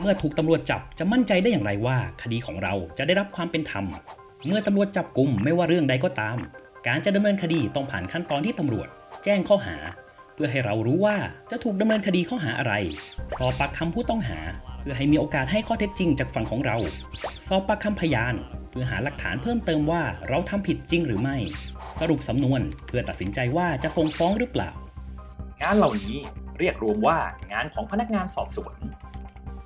เมื่อถูกตำรวจจับจะมั่นใจได้อย่างไรว่า คดีของเราจะได้รับความเป็นธรรม เมื่อตำรวจจับกลุ่มไม่ว่าเรื่องใดก็ตาม การจะดำเนินคดีต้องผ่านขั้นตอนที่ตำรวจ แจ้งข้อหา เพื่อให้เรารู้ว่าจะถูกดำเนินคดีข้อหาอะไร สอบปากคำผู้ต้องหา เพื่อให้มีโอกาสให้ข้อเท็จจริงจากฝั่งของเรา สอบปากคำพยาน เพื่อหาหลักฐานเพิ่มเติมว่าเราทำผิดจริงหรือไม่ สรุปสำนวนเพื่อตัดสินใจว่าจะส่งฟ้องหรือเปล่า งานเหล่านี้เรียกรวมว่างานของพนักงานสอบสวน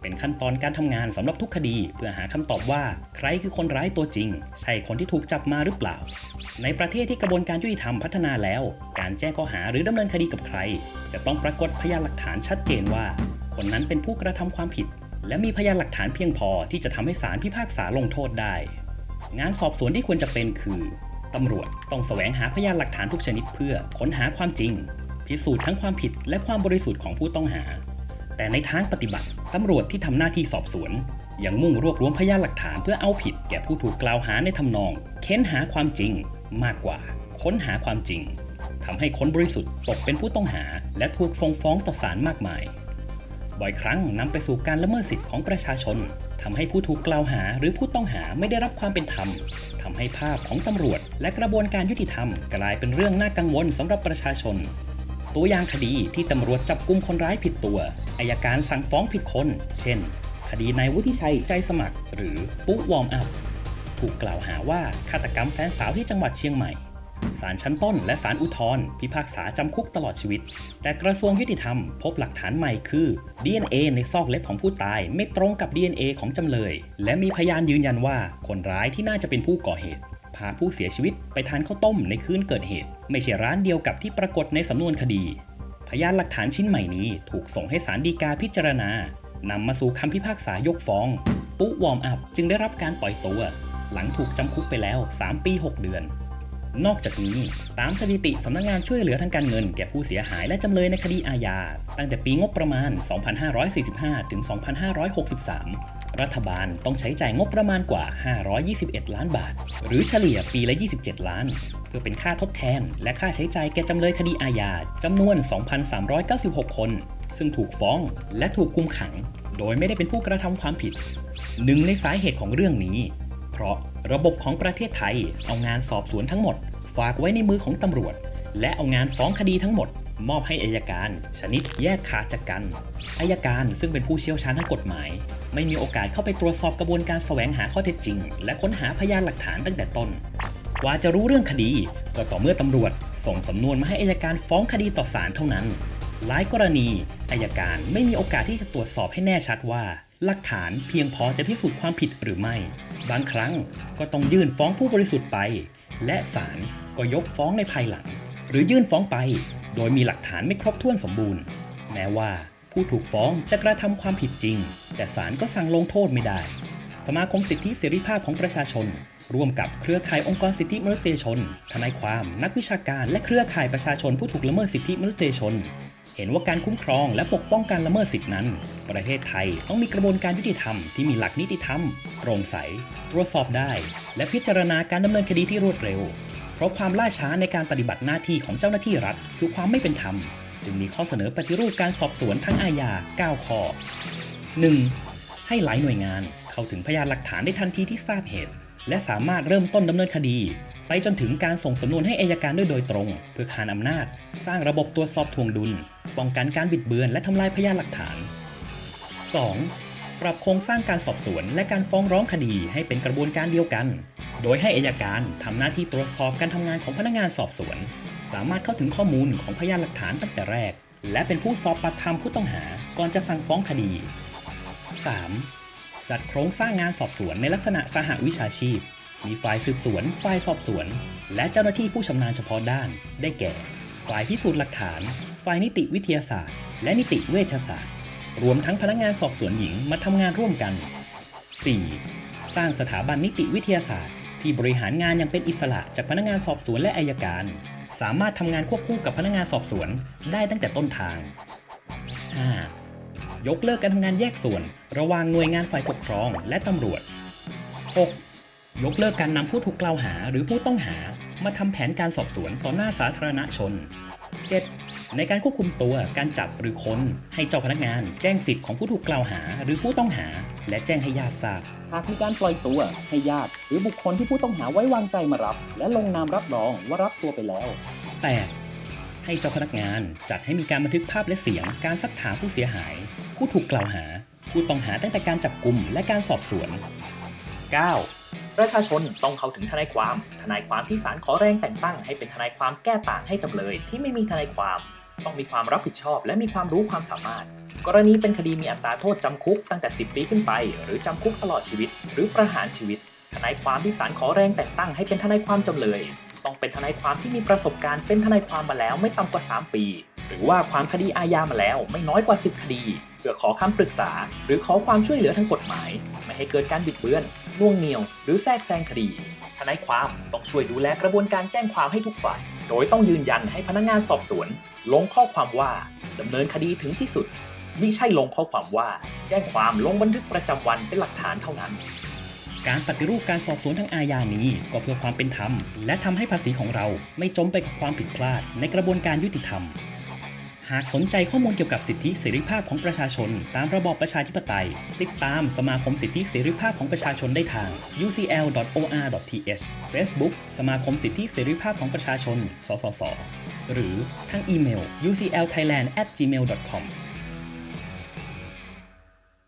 เป็นขั้นตอนการทำงานสำหรับทุกคดี เพื่อหาคำตอบว่าใครคือคนร้ายตัวจริง ใช่คนที่ถูกจับมาหรือเปล่า ในประเทศที่กระบวนการยุติธรรมพัฒนาแล้ว การแจ้งข้อหาหรือดำเนินคดีกับใคร จะต้องปรากฏพยานหลักฐานชัดเจนว่า คนนั้นเป็นผู้กระทำความผิด และมีพยานหลักฐานเพียงพอที่จะทำให้ศาลพิพากษาลงโทษได้ งานสอบสวนที่ควรจะเป็นคือตำรวจต้องแสวงหาพยานหลักฐานทุกชนิดเพื่อค้นหาความจริง พิสูจน์ทั้งความผิดและความบริสุทธิ์ของผู้ต้องหา แต่ในทางปฏิบัติตำรวจที่ทำหน้าที่สอบสวน ยังมุ่งรวบรวมพยานหลักฐานเพื่อเอาผิดแก่ผู้ถูกกล่าวหาในทำนอง เค้นหาความจริงมากกว่า ค้นหาความจริงทำให้คนบริสุทธิ์ตกเป็นผู้ต้องหา และถูกส่งฟ้องต่อศาลมากมาย บ่อยครั้งนำไปสู่การละเมิดสิทธิของประชาชนทำให้ผู้ถูกกล่าวหาหรือผู้ต้องหาไม่ได้รับความเป็นธรรมทำให้ภาพของตำรวจ และกระบวนการยุติธรรม กลายเป็นเรื่องน่ากังวลสำหรับประชาชน ตัวอย่างคดีที่ตำรวจจับกุมคนร้ายผิดตัวอายการสั่งฟ้องผิดคน เช่น คดีนายวุฒิชัยใจสมัคร หรือปุ๊วอร์มอัพถูกกล่าวหาว่าฆาตกรรมแฟนสาวที่จังหวัดเชียงใหม่ศาลชั้นต้นและศาลอุทธรณ์พิพากษาจำคุกตลอดชีวิต แต่กระทรวงยุติธรรมพบหลักฐานใหม่คือ DNA ในซอกเล็บของผู้ตายไม่ตรงกับ DNA ของจำเลย และมีพยานยืนยันว่าคนร้ายที่น่าจะเป็นผู้ก่อเหตุ พาผู้เสียชีวิตไปทานข้าวต้มในคืนเกิดเหตุ ไม่ใช่ร้านเดียวกับที่ปรากฏในสำนวนคดี พยานหลักฐานชิ้นใหม่นี้ถูกส่งให้ศาลฎีกาพิจารณานำมาสู่คำพิพากษายกฟ้อง ปุ๊วอร์มอัพจึงได้รับการปล่อยตัว หลังถูกจำคุกไปแล้ว 3 ปี 6 เดือน นอกจากนี้ตามสถิติสำนักงานช่วยเหลือทางการเงินแก่ผู้เสียหายและจำเลยในคดีอาญาตั้งแต่ปีงบประมาณ 2545 ถึง 2563 รัฐบาลต้องใช้จ่ายงบประมาณกว่า 521 ล้านบาท หรือเฉลี่ยปีละ 27 ล้าน เพื่อเป็นค่าทดแทน และค่าใช้จ่ายแก่จำเลยคดีอาญาจำนวน 2,396 คน ซึ่งถูกฟ้องและถูกคุมขัง โดยไม่ได้เป็นผู้กระทำความผิดหนึ่งในสาเหตุของเรื่องนี้ เพราะระบบของประเทศไทยเอางานสอบสวนทั้งหมด ฝากไว้ในมือของตำรวจ และเอางานฟ้องคดีทั้งหมด มอบให้อายการ ชนิดแยกขาดจากกันอายการซึ่งเป็นผู้เชี่ยวชาญทางกฎหมาย ไม่มีโอกาสเข้าไปตรวจสอบกระบวนการแสวงหาข้อเท็จจริง และค้นหาพยานหลักฐานตั้งแต่ต้นกว่าจะรู้เรื่องคดี ก็ต่อเมื่อตำรวจ ส่งสำนวนมาให้อายการฟ้องคดีต่อศาลเท่านั้น หลายกรณีอายการไม่มีโอกาสที่จะตรวจสอบให้แน่ชัดว่า หลักฐานเพียงพอจะพิสูจน์ความผิดหรือไม่ บางครั้งก็ต้องยื่นฟ้องผู้บริสุทธิ์ไป และศาลก็ยกฟ้องในภายหลัง หรือยื่นฟ้องไป โดยมีหลักฐานไม่ครบถ้วนสมบูรณ์ แม้ว่าผู้ถูกฟ้องจะกระทำความผิดจริง แต่ศาลก็สั่งลงโทษไม่ได้ สมาคมสิทธิเสรีภาพของประชาชน ร่วมกับเครือข่ายองค์กรสิทธิมนุษยชน ทนายความ นักวิชาการ และเครือข่ายประชาชนผู้ถูกละเมิดสิทธิมนุษยชน เห็นว่าการคุ้มครองและปกป้องการละเมิดสิทธินั้น ประเทศไทยต้องมีกระบวนการยุติธรรมที่มีหลักนิติธรรมโปร่งใส ตรวจสอบได้ และพิจารณาการดำเนินคดีที่รวดเร็ว เพราะความล่าช้าในการปฏิบัติหน้าที่ของเจ้าหน้าที่รัฐคือความไม่เป็นธรรม จึงมีข้อเสนอปฏิรูปการสอบสวนทั้งอาญา 9 ข้อ 1. ให้หลายหน่วยงานเข้าถึงพยานหลักฐานได้ทันทีที่ทราบเหตุ และสามารถเริ่มต้นดำเนินคดี ไปจนถึงการส่งสำนวนให้อายการด้วยโดยตรง เพื่อขานอำนาจ สร้างระบบตรวจสอบทวงดุล ป้องกันการบิดเบือนและทำลายพยานหลักฐาน 2. ปรับโครงสร้างการสอบสวนและการฟ้องร้องคดีให้เป็นกระบวนการเดียวกัน โดยให้อายการทำหน้าที่ตรวจสอบการทำงานของพนักงานสอบสวน สามารถเข้าถึงข้อมูลของพยานหลักฐานตั้งแต่แรก และเป็นผู้สอบปากคำผู้ต้องหาก่อนจะสั่งฟ้องคดี 3. จัดโครงสร้างงานสอบสวนในลักษณะสหวิชาชีพ มีฝ่ายสืบสวน ฝ่ายสอบสวน และเจ้าหน้าที่ผู้ชำนาญเฉพาะด้าน ได้แก่ ฝ่ายพิสูจน์หลักฐาน ฝ่ายนิติวิทยาศาสตร์ และนิติเวชศาสตร์ รวมทั้งพนักงานสอบสวนหญิงมาทำงานร่วมกัน 4. สร้างสถาบันนิติวิทยาศาสตร์ ที่บริหารงานอย่างเป็นอิสระจากพนักงานสอบสวนและอายการ สามารถทำงานควบคู่กับพนักงานสอบสวนได้ตั้งแต่ต้นทาง 5. ยกเลิกการทำงานแยกส่วน ระหว่างหน่วยงานฝ่ายปกครองและตำรวจ 6. ยกเลิกการนำผู้ถูกกล่าวหาหรือผู้ต้องหามาทำแผนการสอบสวนต่อหน้าสาธารณชน 7. ในการควบคุมตัวการจับหรือค้น ให้เจ้าพนักงาน แจ้งสิทธิ์ของผู้ถูกกล่าวหา หรือผู้ต้องหา และแจ้งให้ญาติทราบ หากมีการปล่อยตัวให้ญาติ หรือบุคคลที่ผู้ต้องหาไว้วางใจมารับ และลงนามรับรองว่ารับตัวไปแล้ว 8. ให้เจ้าพนักงานจัดให้มีการบันทึกภาพและเสียง การซักถามผู้เสียหาย ผู้ถูกกล่าวหา ผู้ต้องหาตั้งแต่การจับกลุ่มและการสอบสวน 9. ประชาชนต้องเข้าถึงทนายความ ทนายความที่ศาลขอแรงแต่งตั้งให้เป็นทนายความแก้ต่างให้จำเลย ที่ไม่มีทนายความ ต้องมีความรับผิดชอบ และมีความรู้ความสามารถ กรณีเป็นคดีมีอัตราโทษจำคุกตั้งแต่ 10 ปีขึ้นไป หรือจำคุกตลอดชีวิต หรือประหารชีวิต ทนายความที่ศาลขอแรงแต่งตั้งให้เป็นทนายความจำเลย ต้องเป็นทนายความที่มีประสบการณ์เป็นทนายความมาแล้วไม่ต่ำกว่า 3 ปี หรือว่าความคดีอาญามาแล้วไม่น้อยกว่า 10 คดี เพื่อขอคำปรึกษา หรือขอความช่วยเหลือทางกฎหมาย ไม่ให้เกิดการบิดเบือนน่วงเหนียว หรือแทรกแซงคดี ทนายความต้องช่วยดูแลกระบวนการแจ้งความให้ทุกฝ่าย โดยต้องยืนยันให้พนักงานสอบสวน ลงข้อความว่าดำเนินคดีถึงที่สุดมิใช่ลงข้อความว่า แจ้งความลงบันทึกประจำวันเป็นหลักฐานเท่านั้น การปฏิรูปการสอบสวนทางอาญานี้ก็เพื่อความเป็นธรรม และทำให้ภาษีของเราไม่จมไปกับความผิดพลาดในกระบวนการยุติธรรม หากสนใจข้อมูลเกี่ยวกับสิทธิเสรีภาพของประชาชน ตามระบอบประชาธิปไตย ติดตามสมาคมสิทธิเสรีภาพของประชาชนได้ทาง ucl.or.th Facebook สมาคมสิทธิเสรีภาพของประชาชน สสส หรือทางอีเมล uclthailand@gmail.com